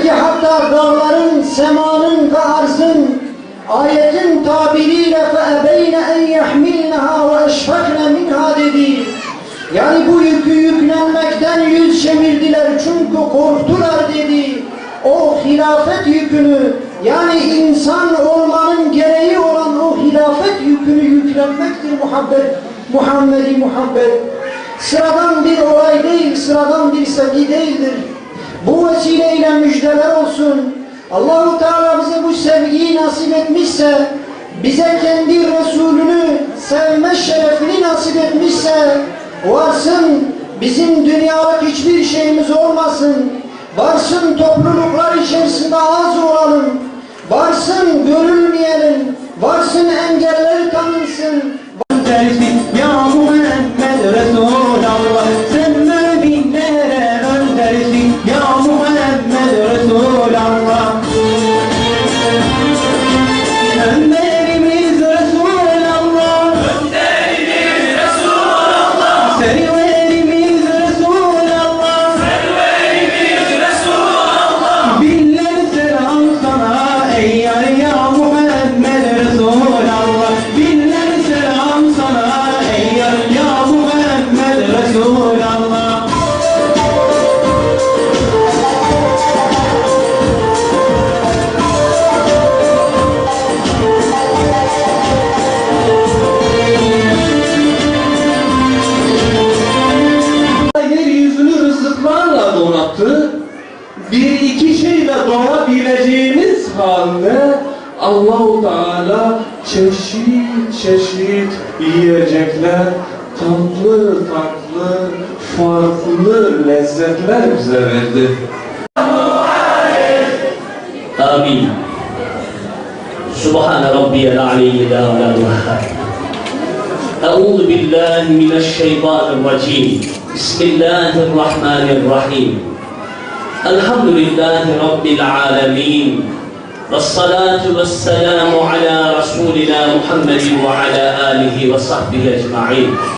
Belki hatta dağların, semanın ve arzın ayetin tabiriyle فَاَبَيْنَ اَنْ يَحْمِلْنَهَا وَاَشْفَقْنَ مِنْهَا dedi. Yani bu yükü yüklenmekten yüz çevirdiler çünkü korktular dedi. O hilafet yükünü yani insan olmanın gereği olan o hilafet yükünü yüklenmektir muhabbet, Muhammedi muhabbet. Sıradan bir olay değil, sıradan bir sevgi değildir. Bu vesileyle müjdeler olsun. Allahu Teala bize bu sevgiyi nasip etmişse, bize kendi Resulünü sevme şerefini nasip etmişse, varsın bizim dünyalık hiçbir şeyimiz olmasın. Varsın topluluklar içerisinde az olalım. Varsın görülmeyelim. Varsın engeller Anyway. Bir iki şeyle donabileceğimiz halde Allahu Teala çeşit çeşit yiyecekler, tatlı tatlı, farklı lezzetler bize verdi. آمين سبحان ربي العلي الأعلى الوهاب أعوذ بالله من الشيطان الرجيم بسم الله الرحمن الرحيم الحمد لله رب العالمين والصلاة والسلام على رسولنا محمد وعلى آله وصحبه أجمعين.